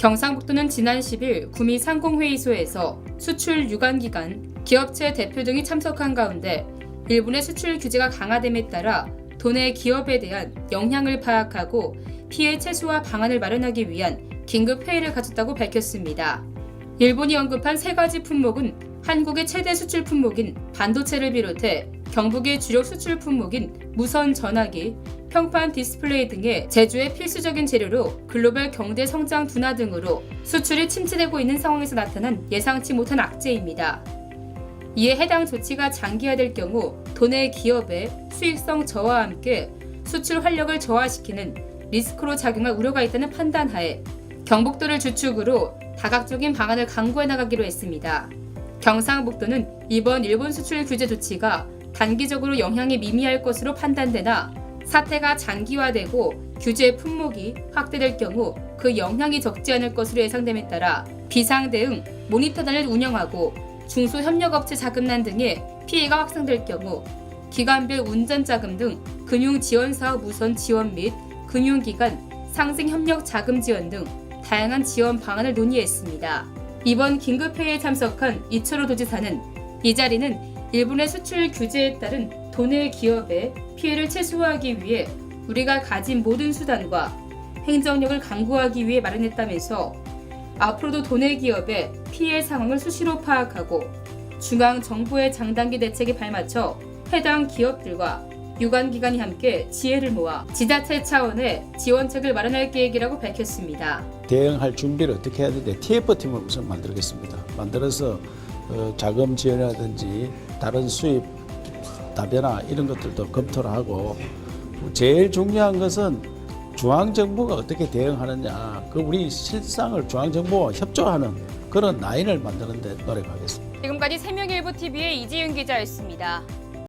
경상북도는 지난 10일 구미 상공회의소에서 수출 유관기관, 기업체 대표 등이 참석한 가운데 일본의 수출 규제가 강화됨에 따라 도내 기업에 대한 영향을 파악하고 피해 최소화 방안을 마련하기 위한 긴급 회의를 가졌다고 밝혔습니다. 일본이 언급한 세 가지 품목은 한국의 최대 수출 품목인 반도체를 비롯해 경북의 주력 수출 품목인 무선 전화기, 평판 디스플레이 등의 제조의 필수적인 재료로 글로벌 경제 성장 둔화 등으로 수출이 침체되고 있는 상황에서 나타난 예상치 못한 악재입니다. 이에 해당 조치가 장기화될 경우 도내 기업의 수익성 저하와 함께 수출 활력을 저하시키는 리스크로 작용할 우려가 있다는 판단하에 경북도를 주축으로 다각적인 방안을 강구해 나가기로 했습니다. 경상북도는 이번 일본 수출 규제 조치가 단기적으로 영향이 미미할 것으로 판단되나 사태가 장기화되고 규제 품목이 확대될 경우 그 영향이 적지 않을 것으로 예상됨에 따라 비상 대응 모니터단을 운영하고 중소협력업체 자금난 등의 피해가 확산될 경우 기관별 운전 자금 등 금융 지원 사업 우선 지원 및 금융기관 상생 협력 자금 지원 등 다양한 지원 방안을 논의했습니다. 이번 긴급회의에 참석한 이철호 도지사는 이 자리는 일본의 수출 규제에 따른 도내 기업의 피해를 최소화하기 위해 우리가 가진 모든 수단과 행정력을 강구하기 위해 마련했다면서 앞으로도 도내 기업의 피해 상황을 수시로 파악하고 중앙 정부의 장단기 대책에 발맞춰 해당 기업들과 유관기관이 함께 지혜를 모아 지자체 차원의 지원책을 마련할 계획이라고 밝혔습니다. 대응할 준비를 어떻게 해야 되는데 TF팀을 우선 만들겠습니다. 만들어서 어, 자금 지원이라든지 다른 수입 다변화 이런 것들도 검토를 하고 제일 중요한 것은 중앙 정부가 어떻게 대응하느냐 그 우리 실상을 중앙 정부와 협조하는 그런 라인을 만드는 데 노력하겠습니다. 지금까지 세명일보 TV의 이지윤 기자였습니다.